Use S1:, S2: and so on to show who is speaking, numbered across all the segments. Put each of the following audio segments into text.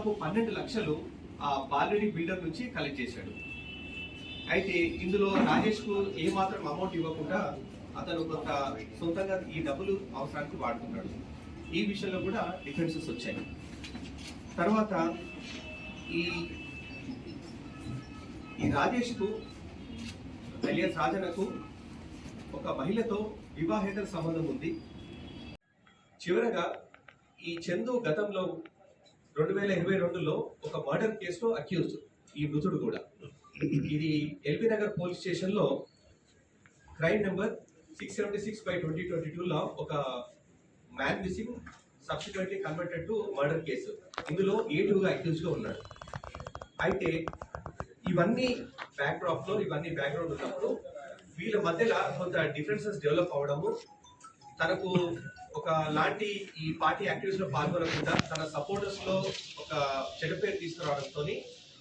S1: దాదాపు పన్నెండు లక్షలు ఆ బాలుడి బిల్డర్ నుంచి కలెక్ట్ చేశాడు. అయితే ఇందులో రాజేష్కు ఏ మాత్రం అమౌంట్ ఇవ్వకుండా అతను కొంత సొంతంగా ఈ డబ్బులు అవసరానికి వాడుతున్నాడు ఈ విషయంలో కూడా డిఫెన్సెస్ వచ్చాయి. తర్వాత ఈ ఈ రాజేష్కు అలియాస్ రాజనకు ఒక మహిళతో వివాహేతర సంబంధం ఉంది. చివరగా ఈ చందు గతంలో రెండు వేల ఇరవై రెండులో ఒక మర్డర్ కేసులో అక్యూజ్ ఈ మృతుడు కూడా. ఇది ఎల్బీ నగర్ పోలీస్ స్టేషన్లో crime number six seventy six by twenty twenty టూలో ఒక man missing subsequently converted to murder case. ఇందులో ఏటుగా అక్యూజ్గా ఉన్నాడు అయితే ఇవన్నీ బ్యాక్డ్రాప్లో ఇవన్నీ బ్యాక్గ్రౌండ్ ఉన్నప్పుడు వీళ్ళ మధ్యలో కొంత డిఫరెన్సెస్ డెవలప్ అవడము తనకు ఒక లాంటి ఈ పార్టీ యాక్టివిటీస్లో పాల్గొనకుండా తన సపోర్టర్స్లో ఒక చెడు పేరు తీసుకురావడంతో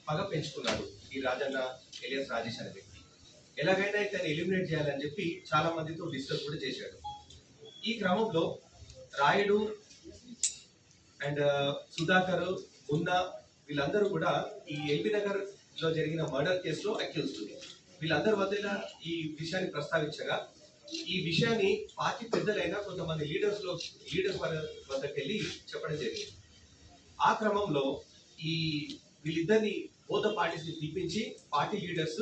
S1: పగ పెంచుకున్నాడు ఈ రాజన్న ఎలియస్ రాజేష్ అనే వ్యక్తి. ఎలాగైనా ఇతను ఎలిమినేట్ చేయాలని చెప్పి చాలా మందితో డిస్కస్ కూడా చేశాడు. ఈ క్రమంలో రాయుడు అండ్ uh, సుధాకర్ ఉన్న వీళ్ళందరూ కూడా ఈ ఎల్బీ నగర్లో జరిగిన మర్డర్ కేసులో అక్యూజ్డ్. వీళ్ళందరి వద్ద ఈ విషయాన్ని ప్రస్తావించగా ఈ విషయాన్ని పార్టీ పెద్దలైన కొంతమంది లీడర్స్లో లీడర్స్ వద్దకు వెళ్ళి చెప్పడం జరిగింది. ఆ క్రమంలో ఈ వీళ్ళిద్దరిని బోధ పార్టీస్ని పిలిపించి పార్టీ లీడర్స్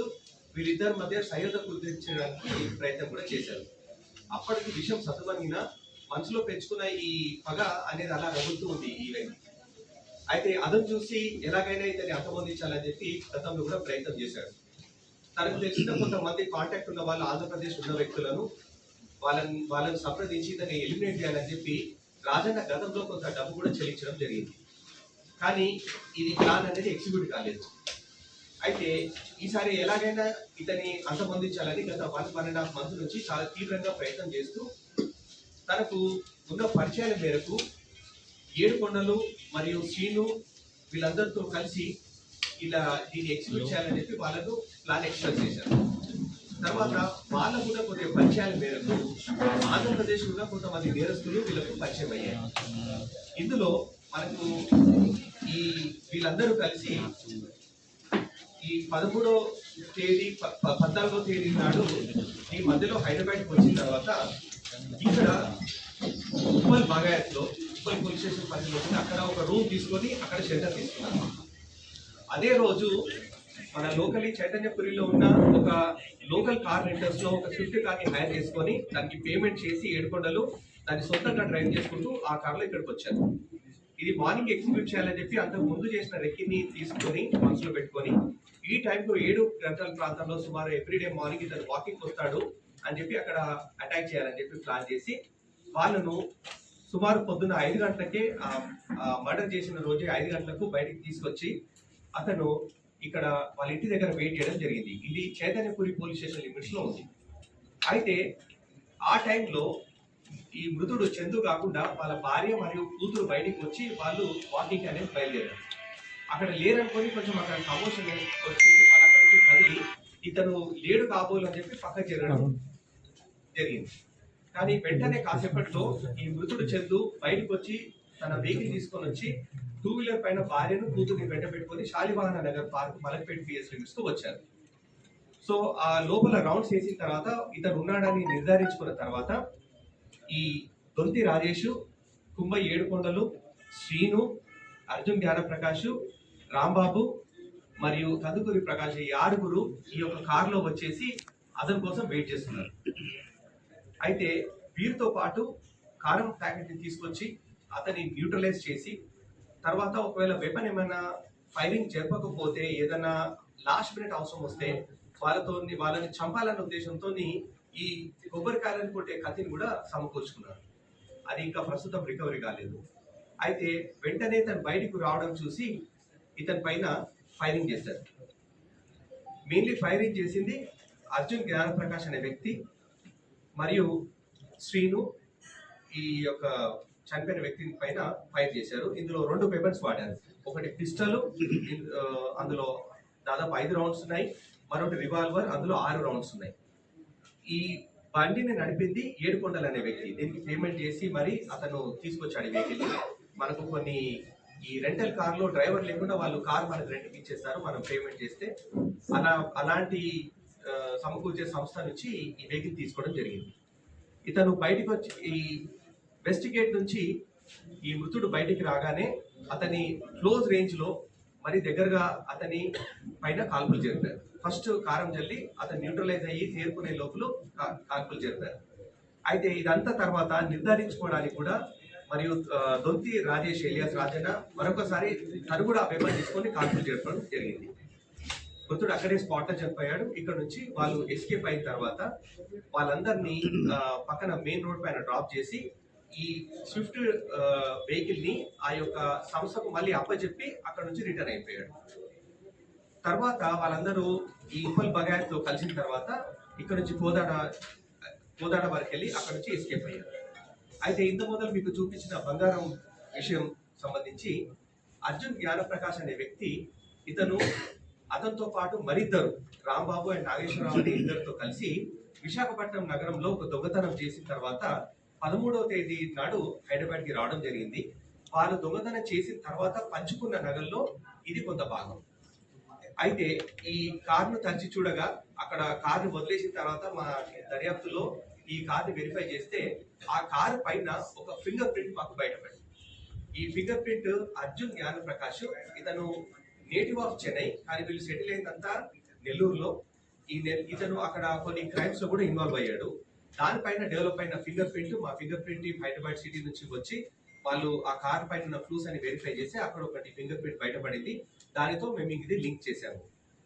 S1: వీళ్ళిద్దరి మధ్య సయోధ కుదిరించడానికి ప్రయత్నం కూడా చేశారు. అప్పటికి విషయం సతువనిన మనసులో పెంచుకున్న ఈ పగ అనేది అలా రగులుతూ ఉంది ఈ వ్యక్తి అయితే అదను చూసి ఎలాగైనా ఇతన్ని అంతమొందించాలని చెప్పి గతంలో కూడా ప్రయత్నం చేశాడు తనకు తెలిసిన కొంతమంది కాంటాక్ట్ ఉన్న వాళ్ళు ఆంధ్రప్రదేశ్ ఉన్న వ్యక్తులను వాళ్ళని వాళ్ళని సంప్రదించి దాన్ని ఎలిమినేట్ చేయాలని చెప్పి రాజన్న గతంలో కొంత డబ్బు కూడా చెల్లించడం జరిగింది. కానీ ఇది ప్లాన్ అనేది ఎగ్జిక్యూట్ కాలేదు. అయితే ఈసారి ఎలాగైనా ఇతని అంతమొందించాలని గత one one and half month నుంచి చాలా తీవ్రంగా ప్రయత్నం చేస్తూ తనకు ఉన్న పరిచయాల మేరకు ఏడుకొండలు మరియు శ్రీను వీళ్ళందరితో కలిసి ఇలా దీన్ని ఎగ్జిక్యూట్ చేయాలని చెప్పి వాళ్ళకు ప్లాన్ ఎక్స్ప్రెస్ చేశారు. తర్వాత వాళ్ళకు కూడా కొద్దిగా పరిచయాల మేరకు ఆంధ్రప్రదేశ్ కూడా కొంతమంది నేరస్తులు వీళ్ళకు పరిచయం అయ్యారు ఇందులో మనకు ఈ వీళ్ళందరూ కలిసి ఈ పదమూడో తేదీ పద్నాలుగో తేదీ నాడు ఈ మధ్యలో హైదరాబాద్కి వచ్చిన తర్వాత ఇక్కడ ఉప్పల్ బాగాయత్లో ఉప్పల్ పోలీస్ స్టేషన్ పరిధిలో. అక్కడ ఒక రూమ్ తీసుకొని అక్కడ షెల్టర్ తీసుకున్నాం అదే రోజు మన లోకలీ చైతన్యపురిలో ఉన్న ఒక లోకల్ కార్ రెంటర్స్లో ఒక స్విఫ్ట్ కార్ని హైర్ చేసుకొని దానికి పేమెంట్ చేసి ఏడుకొండలు దాన్ని సొంతంగా డ్రైవ్ చేసుకుంటూ ఆ కార్లో ఇక్కడికి వచ్చారు. ఇది మార్నింగ్ ఎగ్జిక్యూట్ చేయాలని చెప్పి అంతకు ముందు చేసిన రెక్కిని తీసుకొని మనసులో పెట్టుకొని ఈ టైంలో ఏడు గంటల ప్రాంతంలో సుమారు ఎవ్రీడే మార్నింగ్ ఇతను వాకింగ్ వస్తాడు అని చెప్పి అక్కడ అటాక్ చేయాలని చెప్పి ప్లాన్ చేసి వాళ్ళను సుమారు పొద్దున్న ఐదు గంటలకే మర్డర్ చేసిన రోజే ఐదు గంటలకు బయటికి తీసుకొచ్చి అతను ఇక్కడ వాళ్ళ ఇంటి దగ్గర వెయిట్ చేయడం జరిగింది. ఇది చైతన్యపురి పోలీస్ స్టేషన్ లిమిట్స్లో ఉంది. అయితే ఆ టైంలో ఈ మృతుడు చందు కాకుండా వాళ్ళ భార్య మరియు కూతురు బయటికి వచ్చి వాళ్ళు వాకింగ్ అనేది బయలుదేరారు. అక్కడ లేరనుకొని కొంచెం అక్కడ కమోషన్ వచ్చి వాళ్ళు అక్కడ నుంచి కదిలి ఇతను లేడు కాబోలు అని చెప్పి పక్కకు జరగడం జరిగింది. కానీ వెంటనే కాసేపట్లో ఈ మృతుడు చందు బయటకు వచ్చి తన వెహికల్ తీసుకొని వచ్చి టూ వీలర్ పైన భార్యను కూతుర్ని వెంట పెట్టుకొని శాలివాహన నగర్ పార్క్ మలక్పేట్ పిఎస్ లిమిట్స్కు వచ్చారు. సో ఆ లోపల రౌండ్స్ వేసిన తర్వాత ఇతను ఉన్నాడని నిర్ధారించుకున్న తర్వాత ఈ దొంతి రాజేష్ కుంభ ఏడుకొండలు శ్రీను అర్జున్ జ్ఞానప్రకాష్ రాంబాబు మరియు కందుకూరి ప్రకాష్ ఈ ఆరుగురు ఈ యొక్క కారులో వచ్చేసి అతని కోసం వెయిట్ చేస్తున్నారు. అయితే వీరితో పాటు కారం ప్యాకెట్ని తీసుకొచ్చి అతన్ని న్యూట్రలైజ్ చేసి తర్వాత ఒకవేళ వెపన్ ఏమైనా ఫైరింగ్ జరపకపోతే ఏదైనా లాస్ట్ మినిట్ అవసరం వస్తే వాళ్ళతో వాళ్ళని చంపాలన్న ఉద్దేశంతో ఈ కొబ్బరికాయలను కొట్టే కత్తిని కూడా సమకూర్చుకున్నారు. అది ఇంకా ప్రస్తుతం రికవరీ కాలేదు. అయితే వెంటనే తను బయటకు రావడం చూసి ఇతని పైన ఫైరింగ్ చేశారు. మెయిన్లీ ఫైరింగ్ చేసింది అర్జున్ జ్ఞానప్రకాష్ అనే వ్యక్తి మరియు శ్రీను ఈ యొక్క చనిపోయిన వ్యక్తి పైన ఫైర్ చేశారు. ఇందులో రెండు పేపర్స్ వాడారు. ఒకటి పిస్టల్ అందులో దాదాపు ఐదు రౌండ్స్ ఉన్నాయి. మరొకటి రివాల్వర్ అందులో ఆరు రౌండ్స్ ఉన్నాయి. ఈ బండిని నడిపింది ఏడుకొండలు అనే వ్యక్తి. దీనికి పేమెంట్ చేసి మరి అతను తీసుకొచ్చాడు వెహికల్ మనకు కొన్ని ఈ రెంటల్ కార్లో డ్రైవర్ లేకుండా వాళ్ళు కార్ మనకు రెంట్కి ఇచ్చేస్తారు. మనం పేమెంట్ చేస్తే అలా అలాంటి సమకూర్చే సంస్థ నుంచి ఈ వెహికల్ తీసుకోవడం జరిగింది. ఇతను బయటకు వచ్చి ఈ వెస్ట్ గేట్ నుంచి ఈ మృతుడు బయటికి రాగానే అతని క్లోజ్ రేంజ్లో మరి దగ్గరగా అతని పైన కాల్పులు జరిపారు. ఫస్ట్ కారం జల్లి అతను న్యూట్రలైజ్ అయ్యి చేరుకునే లోపల కా- కాల్పులు జరిపారు. అయితే ఇదంతా తర్వాత నిర్ధారించుకోవడానికి కూడా మరియు దొంతి రాజేష్ ఎలియాస్ రాజన్న మరొకసారి తను కూడా ఆ పేపర్ తీసుకొని కాల్పులు జరపడం జరిగింది. మృతుడు అక్కడే స్పాట్లో చనిపోయాడు. ఇక్కడ నుంచి వాళ్ళు ఎస్కేప్ అయిన తర్వాత వాళ్ళందరినీ పక్కన మెయిన్ రోడ్ పైన డ్రాప్ చేసి ఈ స్విఫ్ట్ వెహికల్ని ఆ యొక్క సంస్థకు మళ్ళీ అప్పచెప్పి అక్కడ నుంచి రిటర్న్ అయిపోయాడు. తర్వాత వాళ్ళందరూ ఈ ఉప్పల్ బగాయత్తో కలిసిన తర్వాత ఇక్కడ నుంచి కోదాడ కోదాడ వరకు వెళ్ళి అక్కడ నుంచి ఎస్కేప్ అయ్యారు. అయితే ఇంత మొదలు మీకు చూపించిన బంగారం విషయం సంబంధించి అర్జున్ జ్ఞానప్రకాష్ అనే వ్యక్తి ఇతను అతనితో పాటు మరిద్దరు రాంబాబు అండ్ నాగేశ్వరరావు అనే ఇద్దరితో కలిసి విశాఖపట్నం నగరంలో ఒక దొంగతనం చేసిన తర్వాత పదమూడవ తేదీ నాడు హైదరాబాద్కి రావడం జరిగింది. వాళ్ళు దొంగతనం చేసిన తర్వాత పంచుకున్న నగల్లో ఇది కొంత భాగం. అయితే ఈ కారును తరిచి చూడగా అక్కడ కార్ను వదిలేసిన తర్వాత మా దర్యాప్తులో ఈ కార్ని వెరిఫై చేస్తే ఆ కారు పైన ఒక ఫింగర్ ప్రింట్ మాకు బయటపడింది. ఈ ఫింగర్ ప్రింట్ అర్జున్ జ్ఞాన ప్రకాష్ ఇతను నేటివ్ ఆఫ్ చెన్నై కానీ వీళ్ళు సెటిల్ అయిందంతా నెల్లూరులో. ఈ ఇతను అక్కడ కొన్ని క్రైమ్స్లో కూడా ఇన్వాల్వ్ అయ్యాడు. దానిపైన డెవలప్ అయిన ఫింగర్ ప్రింట్ మా ఫింగర్ ప్రింట్ హైదరాబాద్ సిటీ నుంచి వచ్చి వాళ్ళు ఆ కార్ పైన ఉన్న ఫ్లూస్ అని వెరిఫై చేసి అక్కడ ఒకటి ఫింగర్ ప్రింట్ బయటపడింది. దానితో మేము ఇది లింక్ చేశాము.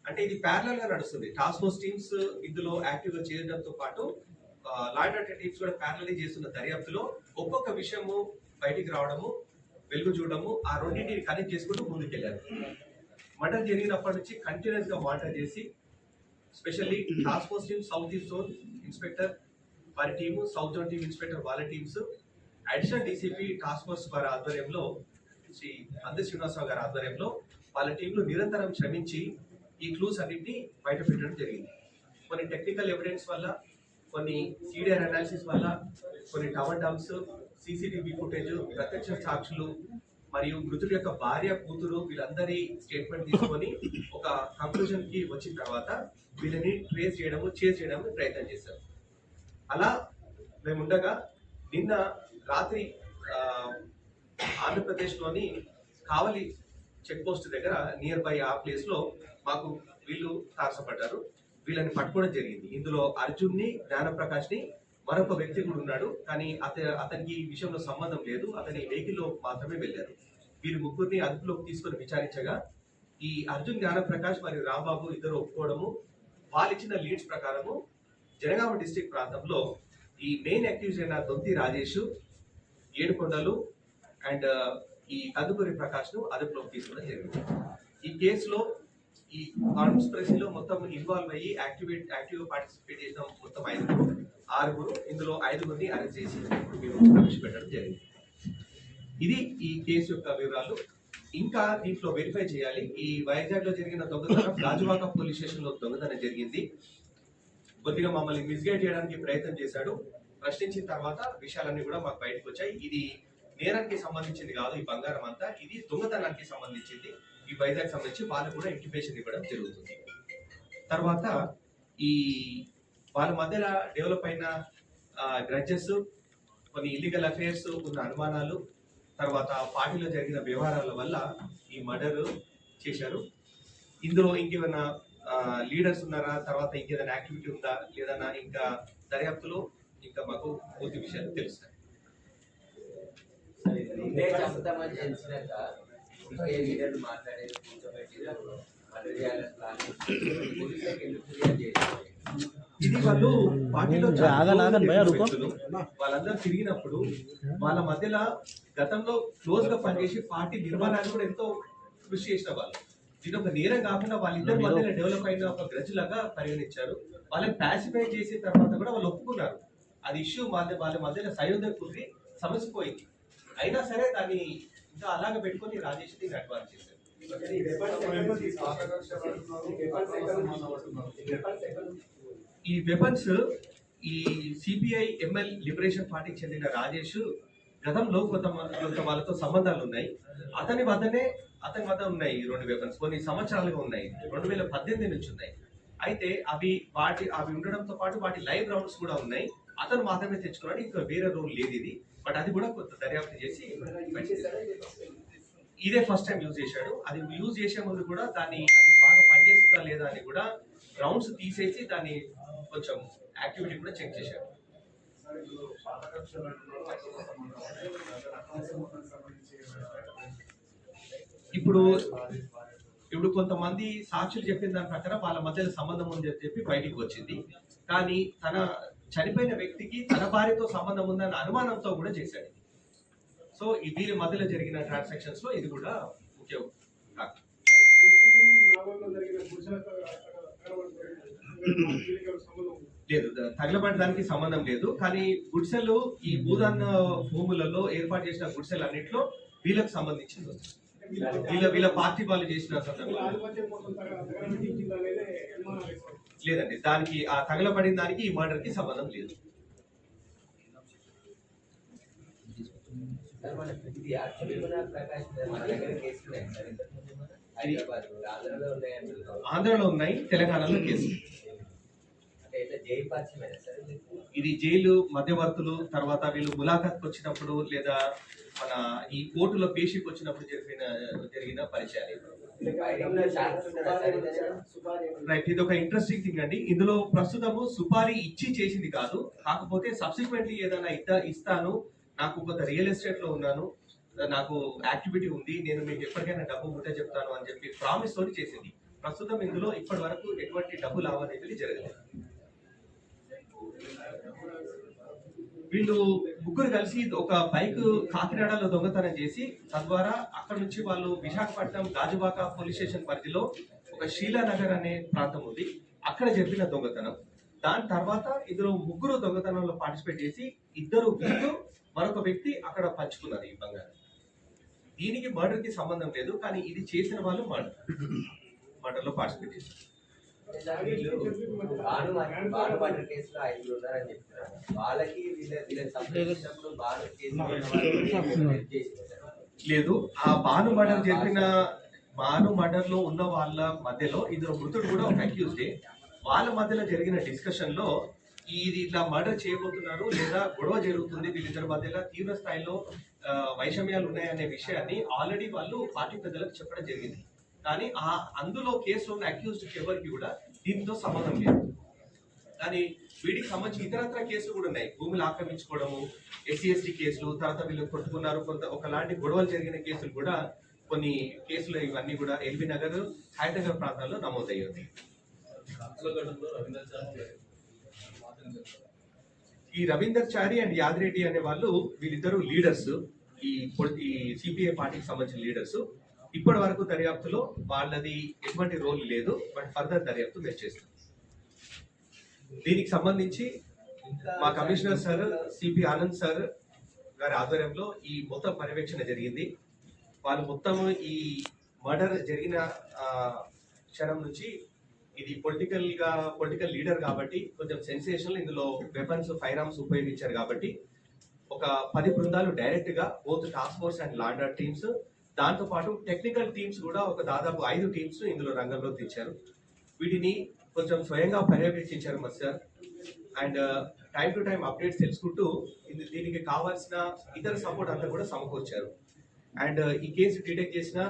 S1: అంటే ఇది ప్యారలల్గా నడుస్తుంది. టాస్క్ ఫోర్స్ టీమ్స్ ఇందులో యాక్టివ్గా చేయడంతో పాటు లా టీమ్స్ కూడా ప్యారలల్ చేస్తున్న దర్యాప్తులో ఒక్కొక్క విషయము బయటికి రావడము వెలుగు చూడడము ఆ రెండింటిని కనెక్ట్ చేసుకుంటూ ముందుకెళ్ళారు. మర్డర్ జరిగినప్పటి నుంచి కంటిన్యూస్గా మానిటర్ చేసి specially task force team south east zone inspector వారి team south zone team inspector వాళ్ళ teams. Additional DCP task force వారి ఆధ్వర్యంలో శ్రీ అంది శ్రీనివాసరావు గారి ఆధ్వర్యంలో వాళ్ళ టీంలు నిరంతరం శ్రమించి ఈ క్లూస్ అన్నింటినీ బయట పెట్టడం జరిగింది. కొన్ని టెక్నికల్ ఎవిడెన్స్ వల్ల కొన్ని సీడియర్ అనాలిసిస్ వల్ల కొన్ని టవర్ డంప్స్ సీసీటీవీ ఫుటేజ్ ప్రత్యక్ష సాక్షులు మరియు మృతుడి యొక్క భార్య కూతురు వీళ్ళందరి స్టేట్మెంట్ తీసుకొని ఒక కంక్లూజన్కి వచ్చిన తర్వాత వీళ్ళని ట్రేస్ చేయడము చేస్ చేయడము ప్రయత్నం చేశారు. అలా మేము ఉండగా నిన్న రాత్రి ఆంధ్రప్రదేశ్లోని కావలి చెక్ పోస్ట్ దగ్గర నియర్ బై ఆ ప్లేస్లో మాకు వీళ్ళు తారసపడ్డారు. వీళ్ళని పట్టుకోవడం జరిగింది. ఇందులో అర్జున్ని జ్ఞానప్రకాష్ని మరొక వ్యక్తి కూడా ఉన్నాడు. కానీ అత అతనికి ఈ విషయంలో సంబంధం లేదు. అతని వెహికల్లో మాత్రమే వెళ్ళారు. వీరు ముగ్గురిని అదుపులోకి తీసుకొని విచారించగా ఈ అర్జున్ జ్ఞానప్రకాష్ మరియు రాంబాబు ఇద్దరు ఒప్పుకోవడము వాళ్ళు ఇచ్చిన లీడ్స్ ప్రకారము జనగామ డిస్ట్రిక్ట్ ప్రాంతంలో ఈ మెయిన్ అక్యూజ్ అయిన దొంతి రాజేష్ ఏడుకొండలు అండ్ ఈ కందుకూరి ప్రకాష్ను అదుపులోకి తీసుకోవడం జరిగింది. ఈ కేసులో ఈ కాన్స్పిరసీలో మొత్తం ఇన్వాల్వ్ అయ్యి యాక్టివేట్ యాక్టివ్ పార్టిసిపేట్ చేసిన మొత్తం ఐదుగురు ఆరుగురు ఇందులో ఐదుగురిని అరెస్ట్ చేసి మేము ప్రవేశపెట్టడం జరిగింది. ఇది ఈ కేసు యొక్క వివరాలు. ఇంకా దీంట్లో వెరిఫై చేయాలి. ఈ వైజాగ్లో జరిగిన దొంగతనం గాజువాక పోలీస్ స్టేషన్లో దొంగతనం జరిగింది. కొద్దిగా మమ్మల్ని మిస్గైడ్ చేయడానికి ప్రయత్నం చేశాడు. ప్రశ్నించిన తర్వాత విషయాలన్నీ కూడా మాకు బయటకు వచ్చాయి. ఇది నేరానికి సంబంధించింది కాదు ఈ బంగారం అంతా. ఇది దొంగతనానికి సంబంధించింది. ఈ వైజాగ్ సంబంధించి వాళ్ళు కూడా ఇంటిమేషన్ ఇవ్వడం జరుగుతుంది. తర్వాత ఈ వాళ్ళ మధ్యలో డెవలప్ అయిన గ్రడ్జెస్ కొన్ని ఇల్లీగల్ అఫైర్స్ ఉన్న అనుమానాలు తర్వాత పార్టీలో జరిగిన వ్యవహారాల వల్ల ఈ మర్డర్ చేశారు. ఇందులో ఇంకేమైనా లీడర్స్ ఉన్నారా? తర్వాత ఇంకేదైనా యాక్టివిటీ ఉందా? లేదన్నా ఇంకా దర్యాప్తులో ఇంకా మాకు పూర్తి విషయాలు తెలుస్తాయి.
S2: ఇదే
S1: వాళ్ళు పార్టీలో. వాళ్ళందరూ తిరిగినప్పుడు వాళ్ళ మధ్యలో గతంలో క్లోజ్గా పనిచేసి పార్టీ నిర్మాణానికి కూడా ఎంతో కృషి చేసిన వాళ్ళు. ఇది ఒక నేరం కాకుండా వాళ్ళిద్దరి మధ్యలో డెవలప్ అయిన ఒక గ్రజ్ లాగా పరిగణించారు. వాళ్ళని ప్యాసిఫై చేసిన తర్వాత కూడా వాళ్ళు ఒప్పుకున్నారు. అది ఇష్యూ వాళ్ళ వాళ్ళ మధ్యలో సయోధ్య కుదిరి సమస్య పోయింది అయినా సరే దాన్ని ఇంకా అలాగ పెట్టుకొని రాజేష్ దీన్ని అడ్వాన్స్ చేశారు. ఈ వెపన్స్ ఈ సిపిఐ ఎంఎల్ లిబరేషన్ పార్టీకి చెందిన రాజేష్ గతంలో కొంత కొంత వాళ్ళతో సంబంధాలు ఉన్నాయి అతని వద్దనే అతని వద్ద ఉన్నాయి ఈ రెండు వెపన్స్ కొన్ని సంవత్సరాలుగా ఉన్నాయి. రెండు వేల పద్దెనిమిది నుంచి ఉన్నాయి. అయితే అవి వాటి అవి ఉండడంతో పాటు వాటి లైవ్ రౌండ్స్ కూడా ఉన్నాయి. అతను మాత్రమే తెచ్చుకున్నాడు. ఇంకా వేరే రూల్ లేదు ఇది. బట్ అది కూడా కొంత దర్యాప్తు చేసి ఇదే ఫస్ట్ టైం యూజ్ చేశాడు. అది యూజ్ చేసే ముందు కూడా దాన్ని అది బాగా పనిచేస్తుందా లేదా అని కూడా రౌండ్స్ తీసేసి దాన్ని కొంచెం యాక్టివిటీ కూడా చెక్ చేశాడు. ఇప్పుడు ఇప్పుడు కొంతమంది సాక్షులు చెప్పిన దాని ప్రకారం వాళ్ళ మధ్యలో సంబంధం ఉంది అని చెప్పి బయటికి వచ్చింది. కానీ తన చనిపోయిన వ్యక్తికి తన భార్యతో సంబంధం ఉందన్న అనుమానంతో కూడా చేశాడు. సో దీని వీరి మధ్యలో జరిగిన ట్రాన్సాక్షన్స్లో ఇది కూడా ముఖ్యం లేదు ద- తగలబడడానికి సంబంధం లేదు. కానీ గుడిసెలు ఈ భూదాన్ భూములలో ఏర్పాటు చేసిన గుడిసెలు అన్నింటిలో వీళ్ళకు సంబంధించింది వీళ్ళ వీళ్ళ పార్టీ వాళ్ళు చేసిన లేదండి దానికి ఆ తగలబడిన దానికి ఈ మర్డర్కి సంబంధం లేదు.
S2: సార్ మన ఇది యాక్చువల్లీ మన ప్రకాష్ మన దగ్గర కేసులు ఉన్నాయి సార్. ఆంధ్రలో
S1: ఉన్నాయి తెలంగాణలో కేసు
S2: అంటే ఇట్లా జై పరిచయమేనా సార్ ఇది?
S1: జైలు మధ్యవర్తులు తర్వాత వీళ్ళు ములాఖాత్కి వచ్చినప్పుడు లేదా మన ఈ కోర్టులో పేషీకి వచ్చినప్పుడు జరిగిన జరిగిన పరిచయాలు రైట్ ఇది ఒక ఇంట్రెస్టింగ్ థింగ్ అండి. ఇందులో ప్రస్తుతము సుపారీ ఇచ్చి చేసింది కాదు. కాకపోతే సబ్సిక్వెంట్లీ ఏదైనా ఇద్దా ఇస్తాను. నాకు కొంత రియల్ ఎస్టేట్లో ఉన్నాను. నాకు యాక్టివిటీ ఉంది. నేను మీకు ఎప్పటికైనా డబ్బు ఉంటే చెప్తాను అని చెప్పి ప్రామిస్ తోటి చేసింది. ప్రస్తుతం ఇందులో ఇప్పటి వరకు ఎటువంటి డబ్బు లావాదేవీలు జరగలేదు. వీళ్ళు ముగ్గురు కలిసి ఒక బైక్ కాకినాడలో దొంగతనం చేసి తద్వారా అక్కడ నుంచి వాళ్ళు విశాఖపట్నం గాజువాక పోలీస్ స్టేషన్ పరిధిలో ఒక శీలానగర్ అనే ప్రాంతం ఉంది. అక్కడ జరిపిన దొంగతనం. దాని తర్వాత ఇందులో ముగ్గురు దొంగతనంలో పార్టిసిపేట్ చేసి ఇద్దరు వీళ్ళు మరొక వ్యక్తి అక్కడ పంచుకున్నారు ఈ బంగారం. దీనికి మర్డర్కి సంబంధం లేదు కానీ ఇది చేసిన వాళ్ళు మర్డర్ మర్డర్లో పార్టిసిపేట్ చేశారు.
S2: వీళ్ళు మర్డర్ కేసులో ఐదుగురు ఉన్నారని చెప్తున్నారు వాళ్ళకి వీళ్ళ వీళ్ళకి కేసు
S1: లేదు ఆ బాను మర్డర్ జరిపిన బాను మర్డర్లో ఉన్న వాళ్ళ మధ్యలో ఇద్దరు మృతుడు కూడా ఒక అక్యూజ్డే వాళ్ళ మధ్యలో జరిగిన డిస్కషన్లో ఇది ఇట్లా మర్డర్ చేయబోతున్నారు లేదా గొడవ జరుగుతుంది వీళ్ళిద్దరి మధ్యలో తీవ్ర స్థాయిలో వైషమ్యాలు ఉన్నాయనే విషయాన్ని ఆల్రెడీ వాళ్ళు పార్టీ పెద్దలకు చెప్పడం జరిగింది. కానీ ఆ అందులో కేసులో ఉన్న అక్యూజ్డ్ ఎవరికి కూడా దీంతో సంబంధం లేదు. కానీ వీటికి సంబంధించి ఇతరత్ర కేసులు కూడా ఉన్నాయి. భూములు ఆక్రమించుకోవడము ఎస్సీ ఎస్టీ కేసులు తర్వాత వీళ్ళు కొట్టుకున్నారు కొంత ఒకలాంటి గొడవలు జరిగిన కేసులు కూడా కొన్ని కేసులు ఇవన్నీ కూడా ఎల్బీ నగర్ హైదరాబాద్ ప్రాంతాల్లో నమోదయ్యింది ఈ రవీందర్ చారి అండ్ యాదిరెడ్డి అనే వాళ్ళు వీళ్ళిద్దరు లీడర్స్ ఈ ఈ సిపిఐ పార్టీకి సంబంధించిన లీడర్స్ ఇప్పటి వరకు దర్యాప్తులో వాళ్ళది ఎటువంటి రోల్ లేదు బట్ ఫర్దర్ దర్యాప్తు మేము చేస్తాం. దీనికి సంబంధించి మా commissioner sir CP Anand sir గారి ఆధ్వర్యంలో ఈ మొత్తం పర్యవేక్షణ జరిగింది. వాళ్ళు మొత్తం ఈ మర్డర్ జరిగిన క్షణం నుంచి ఇది పొలిటికల్గా పొలిటికల్ లీడర్ కాబట్టి కొంచెం సెన్సేషనల్ ఇందులో వెపన్స్ ఫైర్ ఆర్మ్స్ ఉపయోగించారు కాబట్టి ఒక పది బృందాలు డైరెక్ట్గా బోత్ టాస్క్ ఫోర్స్ అండ్ లాండర్ టీమ్స్ దాంతోపాటు టెక్నికల్ టీమ్స్ కూడా ఒక దాదాపు ఐదు టీమ్స్ ఇందులో రంగంలో తెచ్చారు. వీటిని కొంచెం స్వయంగా పర్యవేక్షించారు మరి sir and time to time updates తెలుసుకుంటూ ఇది దీనికి కావాల్సిన ఇతర సపోర్ట్ అంతా కూడా సమకూర్చారు. అండ్ uh, ఈ కేసు డిటెక్ట్ చేసిన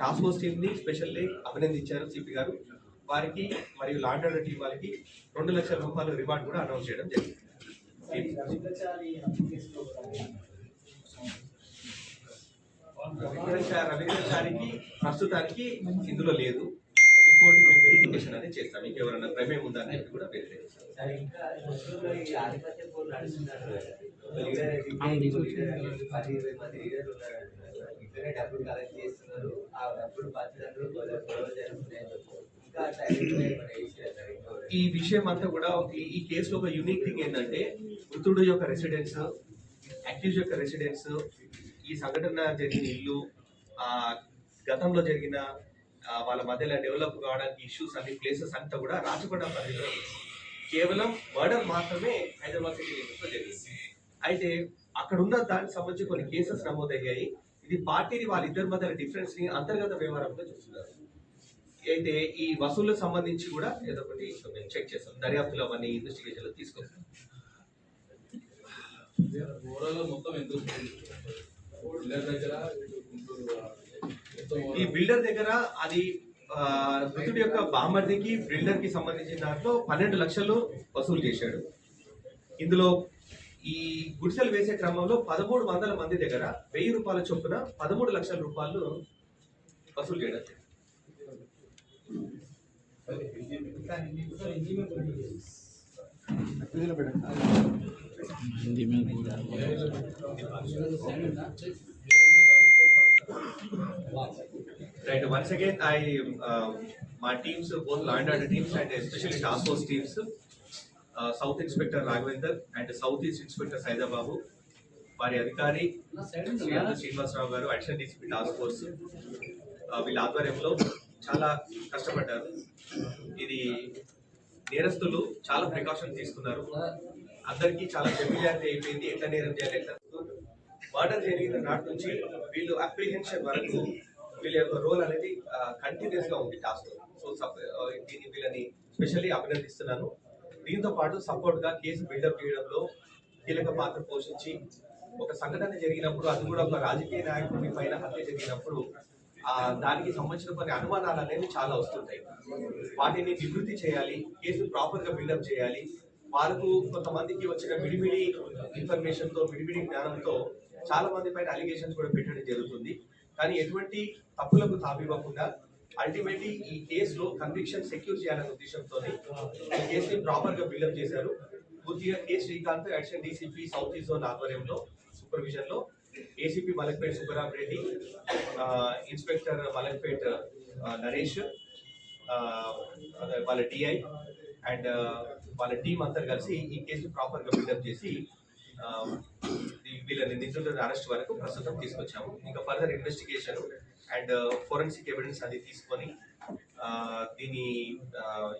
S1: టాస్క్ ఫోర్స్ టీమ్ని స్పెషల్లీ అభినందించారు సిపి గారు. వారికి మరియు లాండర్ టీం వారికి రెండు లక్షల రూపాయల రివార్డ్ కూడా అనౌన్స్ చేయడం జరిగింది. రవికిరణ్ ప్రస్తుతానికి ఇందులో లేదు. ఇంకోటి మేము వెరిఫికేషన్ అనేది చేస్తాం. మీకు ఎవరైనా ప్రమేయం ఉందా అనేది కూడా వెరిఫై
S2: డబ్బులు కలెక్ట్ చేస్తున్నారు. ఆ డబ్బులు?
S1: ఈ విషయం అంతా కూడా ఈ- ఈ కేసులో ఒక యూనిక్ థింగ్ ఏంటంటే మృతుడు యొక్క రెసిడెన్స్ అక్యూజ్ యొక్క రెసిడెన్స్ ఈ సంఘటన జరిగిన ఇల్లు ఆ గతంలో జరిగిన వాళ్ళ మధ్యలో డెవలప్ కావడానికి ఇష్యూస్ అన్ని ప్లేసెస్ అంతా కూడా రాచకొండ పరిధిలో కేవలం మర్డర్ మాత్రమే హైదరాబాద్ సిటీ లిమిట్స్ జరిగింది. అయితే అక్కడ ఉన్న దానికి సంబంధించి కొన్ని కేసెస్ నమోదయ్యాయి. ఇది పార్టీని వాళ్ళిద్దరి మధ్య డిఫరెన్స్ని అంతర్గత వ్యవహారంలో చూస్తున్నారు. అయితే ఈ వసూళ్ళకు సంబంధించి కూడా ఏదో ఒకటి మేము చెక్ చేస్తాం. దర్యాప్తులో అవన్నీ ఇన్వెస్టిగేషన్ తీసుకొస్తాం
S3: ఓవరాల్ మొత్తం ఎందుకు
S1: ఈ బిల్డర్ దగ్గర అది మృతుడి యొక్క బామర్దికి బిల్డర్కి సంబంధించిన దాంట్లో పన్నెండు లక్షలు వసూలు చేశాడు. ఇందులో ఈ గుడిసెలు వేసే క్రమంలో పదమూడు వందల మంది దగ్గర వెయ్యి రూపాయల చొప్పున పదమూడు లక్షల రూపాయలు వసూలు చేయడం జరిగింది. हिंदी में Right. Once again, I uh, my teams, both land and teams, and especially task force teams, uh, South Inspector Raghavendra and South East Inspector Saida Babu, వారి అధికారి శ్రీ అందు శ్రీనివాసరావు గారు అడిషనల్ డీసీపీ టాస్క్ ఫోర్స్ ఆ, వీళ్ళ ఆధ్వర్యంలో చాలా కష్టపడ్డారు ఇది నేరస్తులు చాలా ప్రికాషన్ తీసుకున్నారు అందరికీ చాలా ఫెమిలియారిటీ అయిపోయింది. ఎట్లా నేరం చేయాలి ఎట్లా మర్డర్ జరిగిన నాటి నుంచి వీళ్ళు అప్రిహెన్షన్ వరకు వీళ్ళ యొక్క రోల్ అనేది కంటిన్యూస్గా ఉంది టాస్క్ సో దీన్ని వీళ్ళని స్పెషల్లీ అభినందిస్తున్నాను. దీంతో పాటు సపోర్ట్గా కేసు బిల్డప్ చేయడంలో కీలక పాత్ర పోషించి ఒక సంఘటన జరిగినప్పుడు అది కూడా ఒక రాజకీయ నాయకుడి పైన హత్య జరిగినప్పుడు ఆ దానికి సంబంధించిన కొన్ని అనుమానాలు అనేవి చాలా వస్తుంటాయి. వాటిని నివృత్తి చేయాలి కేసు ప్రాపర్గా బిల్డప్ చేయాలి వాళ్ళకు కొంతమందికి వచ్చిన విడివిడి ఇన్ఫర్మేషన్తో విడివిడి జ్ఞానంతో చాలా మంది పైన అలిగేషన్స్ కూడా పెట్టడం జరుగుతుంది. కానీ ఎటువంటి తప్పులకు తావివ్వకుండా అల్టిమేట్లీ ఈ కేసులో కన్విక్షన్ సెక్యూర్ చేయాలనే ఉద్దేశంతో ఈ కేసుని ప్రాపర్గా బిల్డప్ చేశారు. పూర్తిగా K Srikanth action DCP south east zone ఆధ్వర్యంలో సూపర్విజన్లో. ఏసీపీ మలక్పేట్ సుబ్బరామ్ రెడ్డి ఇన్స్పెక్టర్ మలక్పేట్ నరేష్ అదే వాళ్ళ డిఐ అండ్ వాళ్ళ టీం అంతా కలిసి ఈ కేసు ప్రాపర్గా బిల్డప్ చేసి వీళ్ళని నిందితులను అరెస్ట్ వరకు ప్రస్తుతం తీసుకొచ్చాము. ఇంకా further investigation and forensic evidence అది తీసుకొని దీని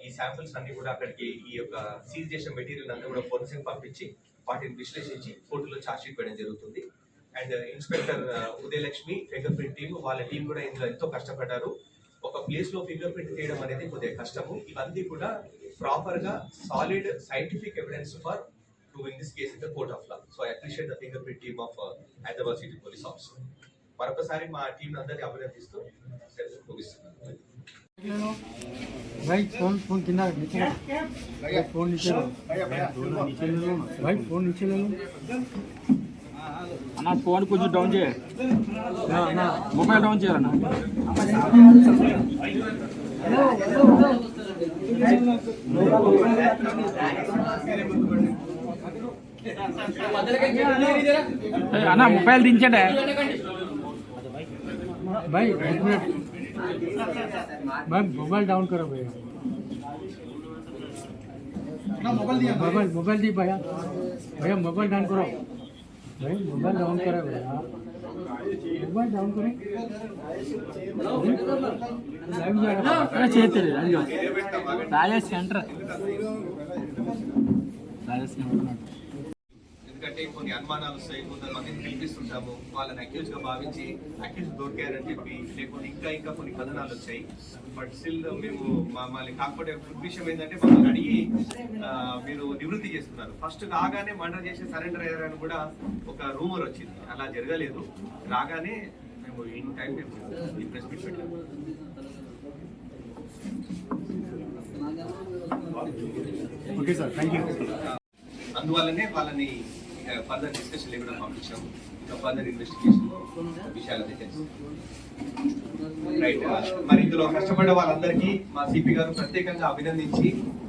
S1: ఈ శాంపిల్స్ అన్ని కూడా అక్కడికి ఈ యొక్క సీజ్ చేసిన మెటీరియల్ అంతా కూడా ఫోరెన్సిక్ పంపించి వాటిని విశ్లేషించి కోర్టులో ఛార్జ్ షీట్ వేయడం జరుగుతుంది. And inspector Udayalakshmi finger print team వాళ్ళ టీం కూడా ఇందులో ఎంతో కష్టపడ్డారు. ఒక ప్లేస్లో ఫింగర్ ప్రింట్ తీయడం అనేది కొద్దిగా కష్టము. ఇవన్నీ కూడా ప్రాపర్ గా solid scientific evidence for proving this case in the court of law so I appreciate the fingerprint team of Hyderabad city police officer మరొకసారి మా టీం అందరినీ అభినందిస్తూ సెలవు ముగిస్తున్నాను
S4: भाई फोन फोन कितना नीचे लो। भाई फोन नीचे लो नीचे ले लो भाई फोन नीचे ले लो
S5: అన్న ఫోన్ కొంచెం డౌన్ చేయ
S4: ना ना
S5: మొబైల్ డౌన్ చేయాలన్న ఏ, అన్న మొబైల్ దించండి
S4: भाई एक मिनट भाई मोबाइल डाउन करो भैया मोबाइल मोबाइल दी भैया भैया मोबाइल डाउन करो भाई मोबाइल डाउन करो भैया
S5: చేతులు అది రాజేష్ సెంటర్.
S1: ఏంటంటే కొన్ని అనుమానాలు వస్తాయి కొంతమందిని పిలిపిస్తుంటాము వాళ్ళని అక్యూజ్గా భావించి అక్యూజ్ దొరికారని చెప్పి లేకుంటే ఇంకా ఇంకా కొన్ని కథనాలు వచ్చాయి. బట్ స్టిల్ మేము మమ్మల్ని కాకపోతే విషయం ఏంటంటే మమ్మల్ని అడిగి మీరు నివృత్తి చేస్తున్నారు. ఫస్ట్ రాగానే మర్డర్ చేసి సరెండర్ అయ్యారని కూడా ఒక రూమర్ వచ్చింది. అలా జరగలేదు. రాగానే మేము ఇన్ టైం మేము ఈ ప్రెస్ మీట్ పెట్టాము
S4: ఓకే సార్ థ్యాంక్ యూ
S1: అందువల్లనే వాళ్ళని ఫర్దర్ డిస్కషన్ కూడా పంపించాము. ఇంకా ఫర్దర్ ఇన్వెస్టిగేషన్ విషయాలు అయితే రైట్ మరి ఇందులో కష్టపడ్డ వాళ్ళందరికీ మా సిపి గారు ప్రత్యేకంగా అభినందించి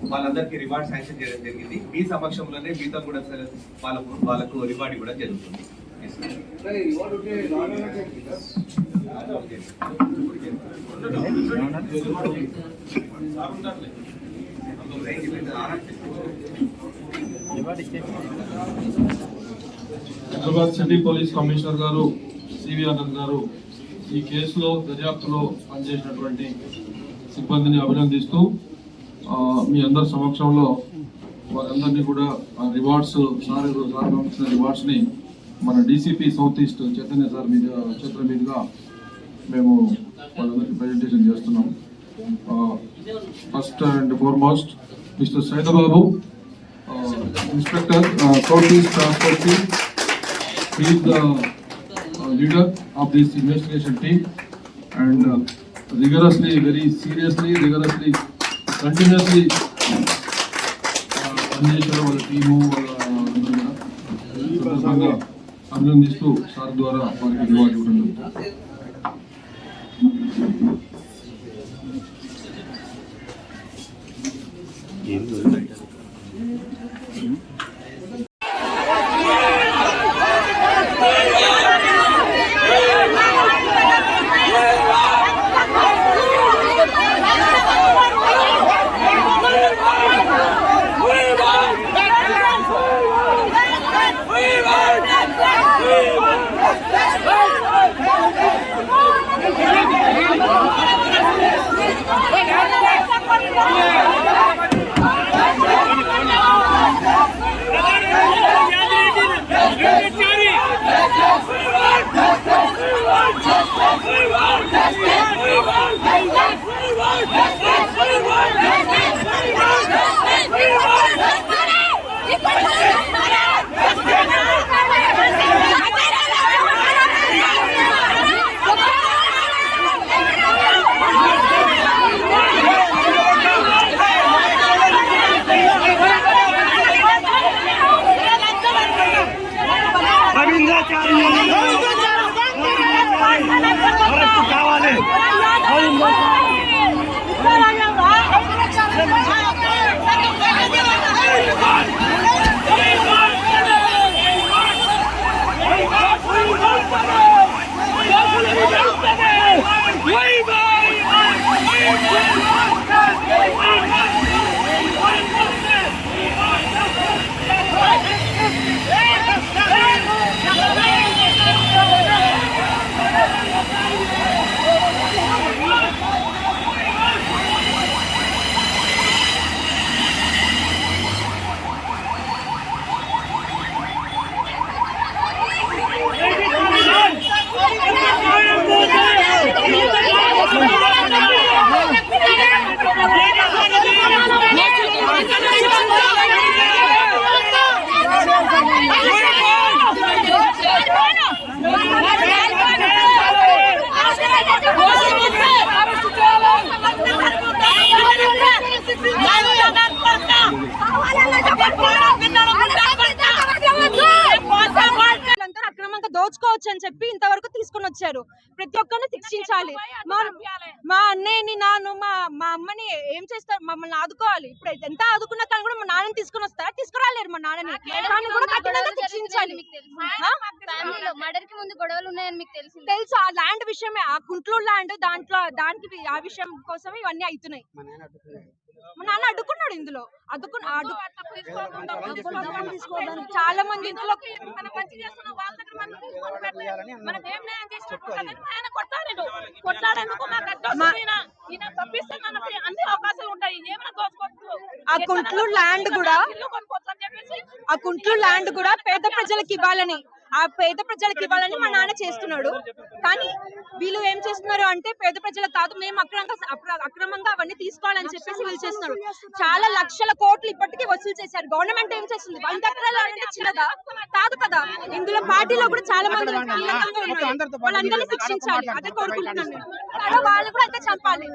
S1: వాళ్ళందరికీ రివార్డ్ శాంక్షన్ చేయడం జరిగింది. మీ సమక్షంలోనే మీతో కూడా స- వాళ్ళకు వాళ్ళకు రివార్డ్ కూడా జరుగుతుంది.
S3: హైదరాబాద్ సిటీ పోలీస్ కమిషనర్ గారు సివి ఆనంద్ గారు ఈ కేసులో దర్యాప్తులో పనిచేసినటువంటి సిబ్బందిని అభినందిస్తూ మీ అందరి సమక్షంలో వారందరినీ కూడా రివార్డ్స్ సార్ సార్ పంపించిన మన DCP south east Chaitanya sir మీద చేతుల మీదుగా మేము వాళ్ళందరికీ ప్రజెంటేషన్ చేస్తున్నాం. First and foremost mister Saidababu inspector south east transport team He is the uh, leader of this investigation team and uh, rigorously, very seriously, rigorously, continuously uh, పనిచేశారు వాళ్ళ team వాళ్ళ అందరూ కూడా. సందర్భంగా అభినందిస్తూ సార్ ద్వారా వారికి రివార్డు ఇవ్వడం జరుగుతుంది.
S6: వీళ్ళంతా
S7: ఫ్యామిలీలో మర్డర్కి ముందు గొడవలు ఉన్నాయని మీకు తెలిసింది
S6: తెలుసు ఆ ల్యాండ్ విషయమే ఆ కుంట్లూరు ల్యాండ్ దాంట్లో దానికి ఆ విషయం కోసమే ఇవన్నీ అవుతున్నాయి మా నాన్న అడ్డుకున్నాడు ఇందులో అడ్డుకు చాలా మంది
S7: దోచుకోవచ్చు
S6: ఆ కుంట్లూరు ల్యాండ్ కూడా ఆ కుంట్లు ల్యాండ్ కూడా పేద ప్రజలకు ఇవ్వాలని ఆ పేద ప్రజలకు ఇవ్వాలని మా నాన్న చేస్తున్నాడు. కానీ వీళ్ళు ఏం చేస్తున్నారు అంటే పేద ప్రజలకు కాదు మేము అక్రమంగా అక్రమంగా అవన్నీ తీసుకోవాలని చెప్పేసి వీళ్ళు చేస్తున్నారు. చాలా లక్షల కోట్లు ఇప్పటికీ వసూలు చేశారు. గవర్నమెంట్ ఏం చేస్తుంది? వంద ఎకరాలు అంటే చిన్నదా? కాదు కదా. ఇందులో పార్టీలో కూడా చాలా మంది వాళ్ళందరినీ శిక్షించాలి. అదే కోరుకుంటున్నాను వాళ్ళు కూడా అయితే చంపాలి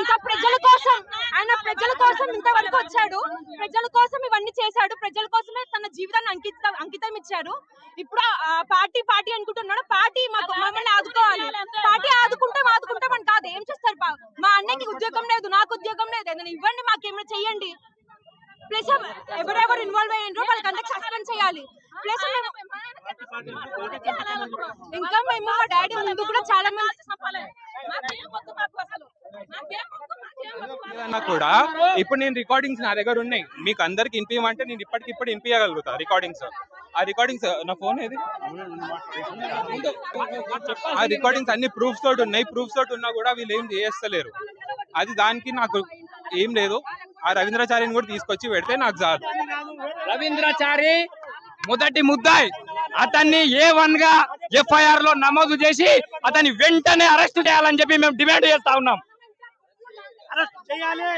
S6: ఇంకా ప్రజల కోసం ఆయన ప్రజల కోసం ఇంతవరకు వచ్చాడు. ప్రజల కోసం ఇవన్నీ చేశాడు. ప్రజల కోసమే తన జీవితాన్ని అంకితం అంకితం ఇచ్చారు ఇప్పుడు పార్టీ పార్టీ అనుకుంటున్నాడు. పార్టీ మాకు మమ్మల్ని ఆదుకోవాలి. పార్టీ ఆదుకుంటాం ఆదుకుంటాం అని కాదు. ఏం చేస్తారు మా అన్నకి ఉద్యోగం లేదు నాకు ఉద్యోగం లేదు. ఏదైనా ఇవ్వండి మాకేమైనా చెయ్యండి. ప్లస్ ఎవరెవరు ఇన్వాల్వ్ అయ్యారో వాళ్ళకి అందరికి సస్పెండ్ చేయాలి ప్లస్ ఇంకా మేము మా డాడీ ముందు కూడా చాలా మంది
S8: ఏదన్నా కూడా ఇప్పుడు నేను రికార్డింగ్స్ నా దగ్గర ఉన్నాయి. మీకు అందరికి వినిపించమంటే నేను ఇప్పటికిప్పుడు వినిపించగలుగుతా రికార్డింగ్స్. ఆ రికార్డింగ్స్ నా ఫోన్ ఏది? ఆ రికార్డింగ్స్ అన్ని ప్రూఫ్స్ తోటి ఉన్నాయి. ప్రూఫ్స్ తోటి ఉన్నా కూడా వీళ్ళు ఏం చేస్తలేరు. అది దానికి నాకు ఏం లేదు. ఆ రవీంద్రాచార్యని కూడా తీసుకొచ్చి పెడితే నాకు చాలు.
S5: రవీంద్రాచారి మొదటి ముద్దాయి. అతన్ని ఏ వన్గా ఎఫ్ఐఆర్లో నమోదు చేసి అతన్ని వెంటనే అరెస్ట్ చేయాలని చెప్పి మేము డిమాండ్ చేస్తా ఉన్నాం.
S4: అరెస్ట్ చేయాలి.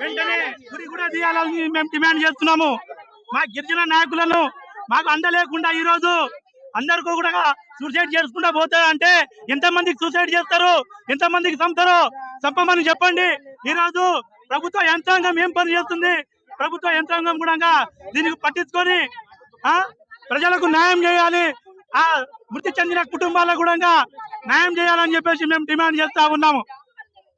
S4: వెంటనే గురి కూడా తీయాలని మేము డిమాండ్ చేస్తున్నాము. మా గిరిజన నాయకులను మాకు అందలేకుండా ఈ రోజు అందరికీ కూడా సూసైడ్ చేసుకుంటా పోతారంటే ఎంత మందికి సూసైడ్ చేస్తారు? ఎంత మందికి చంపుతారో? చంపమని చెప్పండి. ఈ రోజు ప్రభుత్వ యంత్రాంగం ఏం పని చేస్తుంది ప్రభుత్వ యంత్రాంగం కూడా దీనికి పట్టించుకొని ప్రజలకు న్యాయం చేయాలి. ఆ మృతి చెందిన కుటుంబాలకు కూడా న్యాయం చేయాలని చెప్పేసి మేము డిమాండ్ చేస్తా ఉన్నాము.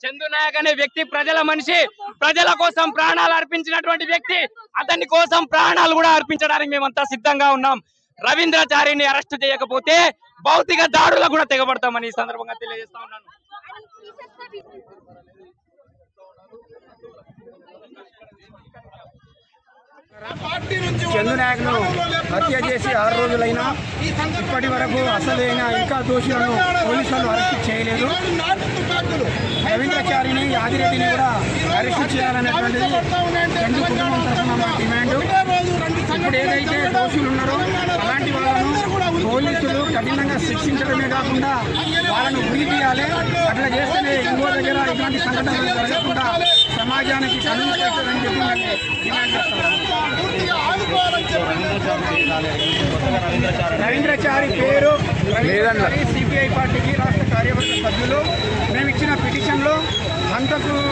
S5: చందు నాయక్ అనే వ్యక్తి ప్రజల మనిషి ప్రజల కోసం ప్రాణాలు అర్పించినటువంటి వ్యక్తి అతని కోసం ప్రాణాలు కూడా అర్పించడానికి మేమంతా సిద్ధంగా ఉన్నాం. రవీంద్రచారిని అరెస్ట్ చేయకపోతే భౌతిక దాడులకు కూడా తెగబడతామని ఈ సందర్భంగా తెలియజేస్తా ఉన్నాను.
S4: చందు నాయక్ను హత్య చేసి ఆరు రోజులైనా ఇప్పటి వరకు అసలైన ఇంకా దోషులను పోలీసులు అరెస్ట్ చేయలేదు. రవీంద్రాచారిని యాదిరెడ్డిని కూడా అరెస్ట్ చేయాలనేటువంటిది చందు కుటుంబం తరఫున మా డిమాండ్. ఇప్పుడు ఏదైతే దోషులు ఉన్నారో అలాంటి వాళ్ళను పోలీసులు కఠినంగా శిక్షించడమే కాకుండా వాళ్ళను ఉరి తీయాలి. అట్లా చేస్తేనే ఇంకో దగ్గర ఇలాంటి సంఘటనలు జరగకుండా సమాజానికి చెప్పి రవీంద్రచారి పేరు సిపిఐ పార్టీకి రాష్ట్ర కార్యవర్గ సభ్యులు. మేము ఇచ్చిన పిటిషన్లో హంతకుడు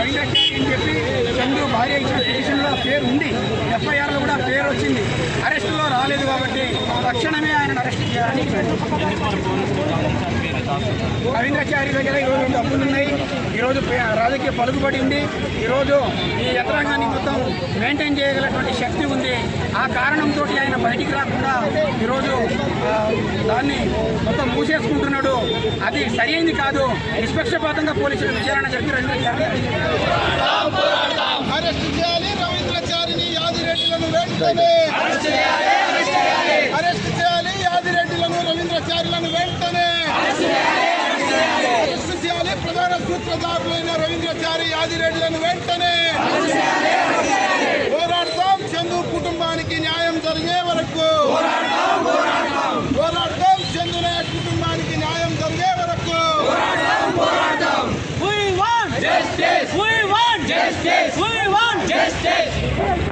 S4: రవీంద్రచారి అని చెప్పి చందు భార్య ఇచ్చిన పిటిషన్లో పేరు ఉంది. ఎఫ్ఐఆర్లో కూడా పేరు వచ్చింది. అరెస్టులో రాలేదు కాబట్టి తక్షణమే ఆయన అరెస్ట్ చేయాలని రవీంద్రచారి దగ్గర ఈరోజు డబ్బులు ఉన్నాయి. ఈరోజు రాజకీయ పలుకుబడి ఉంది. ఈరోజు ఈ యంత్రాంగాన్ని మొత్తం మెయింటైన్ చేయగలటువంటి శక్తి ఉంది. ఆ కారణంతో ఆయన బయటికి రాకుండా ఈరోజు దాన్ని మొత్తం మూసేసుకుంటున్నాడు. అది సరైంది కాదు. నిష్పక్షపాతంగా పోలీసులు విచారణ జరిపి రవీంద్రచారి
S9: అరెస్ట్ చేయాలి. రవీంద్రచారిని యాదిరెడ్డిలను వెంటనే అరెస్ట్ చేయాలి. యాదిరెడ్డిలను రవీంద్రచారులను వెంటనే అరెస్ట్ చేయాలి ప్రధాన సూత్రధారులైన రవీంద్రచారి యాదిరెడ్డిలను వెంటనే పోరాడతాం చందు కుటుంబానికి న్యాయం జరిగే వరకు పోరాడతాం చందు నాయక్ కుటుంబానికి న్యాయం జరిగే వరకు
S5: We want justice. We want justice. We want justice.